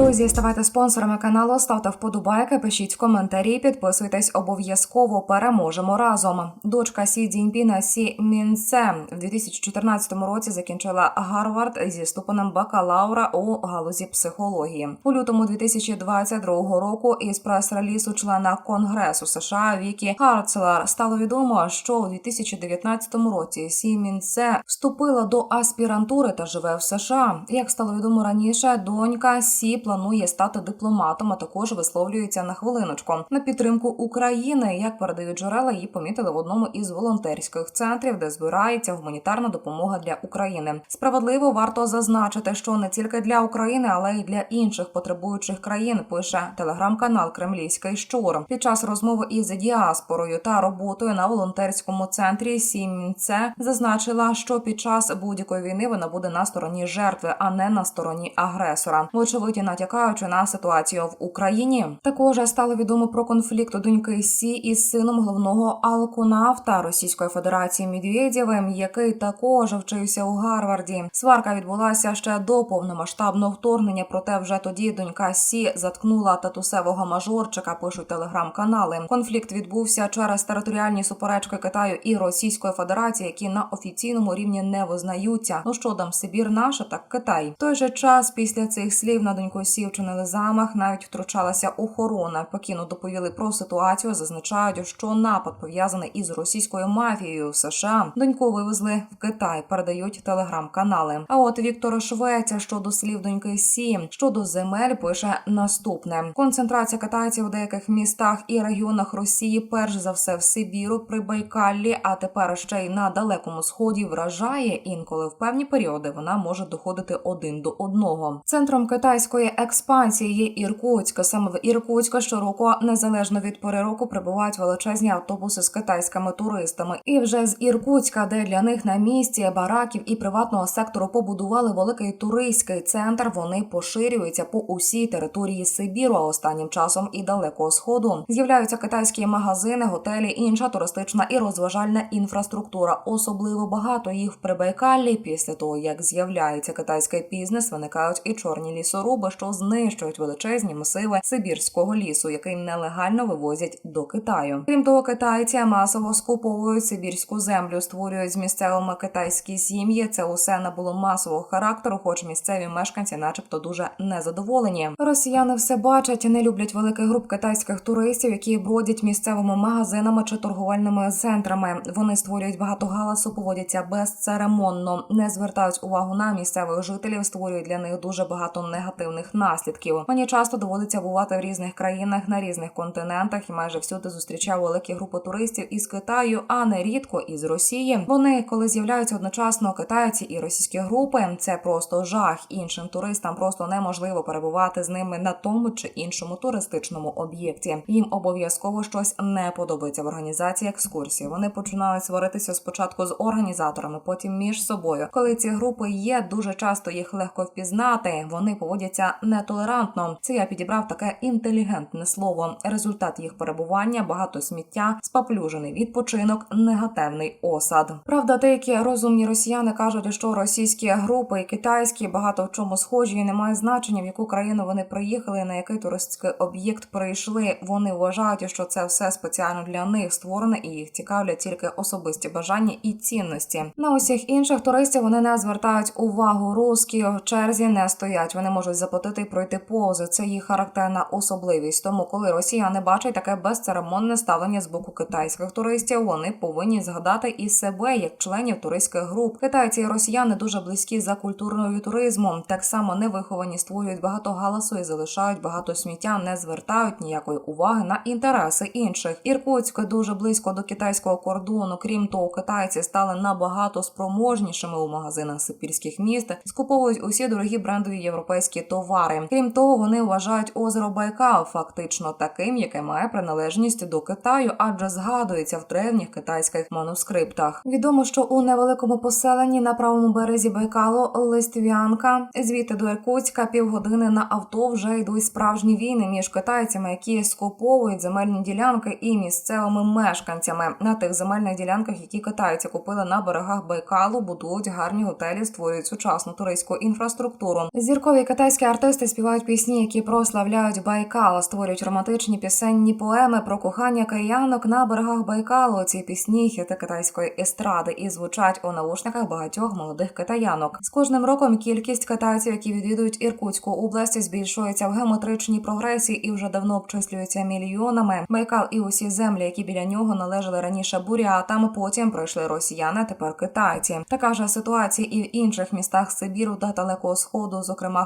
Друзі, ставайте спонсорами каналу, ставте вподобайки, пишіть коментарі, підписуйтесь обов'язково. Переможемо разом. Дочка Сі Цзіньпіна Сі Мінце в 2014 році закінчила Гарвард зі ступенем бакалаура у галузі психології. У лютому 2022 року із прес-релізу члена Конгресу США Вікі Харцелар стало відомо, що у 2019 році Сі Мінце вступила до аспірантури та живе в США. Як стало відомо раніше, донька Сі планує стати дипломатом, а також висловлюється на хвилиночку на підтримку України. Як передають джерела, її помітили в одному із волонтерських центрів, де збирається гуманітарна допомога для України. Справедливо варто зазначити, що не тільки для України, але й для інших потребуючих країн. Пише телеграм-канал Кремлівський Щур. Під час розмови із діаспорою та роботою на волонтерському центрі Сімінце зазначила, що під час будь-якої війни вона буде на стороні жертви, а не на стороні агресора. Вочевидь, натякаючи на ситуацію в Україні. Також стало відомо про конфлікт доньки Сі із сином головного алконавта Російської Федерації Медведєвим, який також вчився у Гарварді. Сварка відбулася ще до повномасштабного вторгнення. Проте вже тоді донька Сі заткнула татусевого мажорчика. Пишуть телеграм-канали. Конфлікт відбувся через територіальні суперечки Китаю і Російської Федерації, які на офіційному рівні не визнаються. Ну що там Сибір наша, так Китай. В той же час після цих слів на доньку Сі вчинили замах. Навіть втручалася охорона. Покіну доповіли про ситуацію. Зазначають, що напад пов'язаний із російською мафією в США. Доньку вивезли в Китай. Передають телеграм-канали. А от Віктор Швеця щодо слів доньки Сі щодо земель пише наступне: концентрація китайців у деяких містах і регіонах Росії, перш за все в Сибіру, Прибайкаллі, а тепер ще й на далекому сході вражає. Інколи в певні періоди вона може доходити один до одного. Центром китайської експансії Іркутська. Саме в Іркутську щороку, незалежно від пори року, прибувають величезні автобуси з китайськими туристами. І вже з Іркутська, де для них на місці бараків і приватного сектору побудували великий туристський центр. Вони поширюються по усій території Сибіру. А останнім часом і далекого сходу з'являються китайські магазини, готелі, інша туристична і розважальна інфраструктура. Особливо багато їх в Прибайкаллі. Після того як з'являється китайський бізнес, виникають і чорні лісоруби, що знищують величезні масиви сибірського лісу, який нелегально вивозять до Китаю. Крім того, китайці масово скуповують сибірську землю, створюють з місцевими китайські сім'ї. Це усе набуло масового характеру, хоч місцеві мешканці, начебто, дуже незадоволені. Росіяни все бачать, не люблять великих груп китайських туристів, які бродять місцевими магазинами чи торговельними центрами. Вони створюють багато галасу, поводяться безцеремонно, не звертають увагу на місцевих жителів, створюють для них дуже багато негативних наслідків. Мені часто доводиться бувати в різних країнах на різних континентах і майже всюди зустрічав великі групи туристів із Китаю, а не рідко із Росії. Вони, коли з'являються одночасно китайці і російські групи, це просто жах. Іншим туристам просто неможливо перебувати з ними на тому чи іншому туристичному об'єкті. Їм обов'язково щось не подобається в організації екскурсії. Вони починають сваритися спочатку з організаторами, потім між собою. Коли ці групи є, дуже часто їх легко впізнати. Вони поводяться нетолерантно. Це я підібрав таке інтелігентне слово. Результат їх перебування багато сміття, спаплюжений відпочинок, негативний осад. Правда, деякі розумні росіяни кажуть, що російські групи і китайські багато в чому схожі і немає значення, в яку країну вони приїхали, на який туристський об'єкт прийшли. Вони вважають, що це все спеціально для них створене, і їх цікавлять тільки особисті бажання і цінності. На усіх інших туристів вони не звертають увагу. Русські в черзі не стоять. Вони можуть заплатити і пройти повзи. Це їх характерна особливість. Тому, коли росіяни бачать таке безцеремонне ставлення з боку китайських туристів, вони повинні згадати і себе як членів туристських груп. Китайці і росіяни дуже близькі за культурною туризмом. Так само невиховані створюють багато галасу і залишають багато сміття, не звертають ніякої уваги на інтереси інших. Іркутськ дуже близько до китайського кордону. Крім того, китайці стали набагато спроможнішими у магазинах сибірських міст, скуповують усі дорогі брендові європейські товари. Крім того, вони вважають озеро Байкал фактично таким, яке має приналежність до Китаю, адже згадується в древніх китайських манускриптах. Відомо, що у невеликому поселенні на правому березі Байкалу Листвянка звідти до Іркутська півгодини на авто вже йдуть справжні війни між китайцями, які скуповують земельні ділянки і місцевими мешканцями на тих земельних ділянках, які китайці купили на берегах Байкалу, будують гарні готелі, створюють сучасну туристську інфраструктуру. Зіркові китайські артисти Артисти співають пісні, які прославляють Байкал, створюють романтичні пісенні поеми про кохання киянок на берегах Байкалу. Ці пісні хіти китайської естради і звучать у наушниках багатьох молодих китаянок. З кожним роком кількість китайців, які відвідують Іркутську область, збільшується в геометричній прогресії і вже давно обчислюється мільйонами. Байкал і усі землі, які біля нього належали раніше бурятам, потім пройшли росіяни, тепер китайці. Така ж ситуація і в інших містах Сибіру та Далекого Сходу, зокрема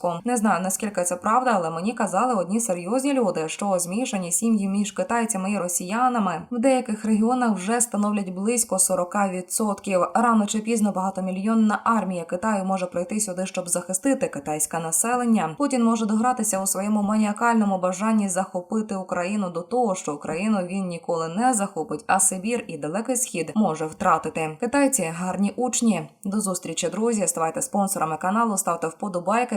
Хабаровську. Не знаю наскільки це правда, але мені казали одні серйозні люди, що змішані сім'ї між китайцями і росіянами в деяких регіонах вже становлять близько 40%. Рано чи пізно багатомільйонна армія Китаю може прийти сюди, щоб захистити китайське населення. Путін може догратися у своєму маніакальному бажанні захопити Україну до того, що Україну він ніколи не захопить, а Сибір і Далекий Схід може втратити. Китайці гарні учні. До зустрічі, друзі. Ставайте спонсорами каналу, ставте вподобайки,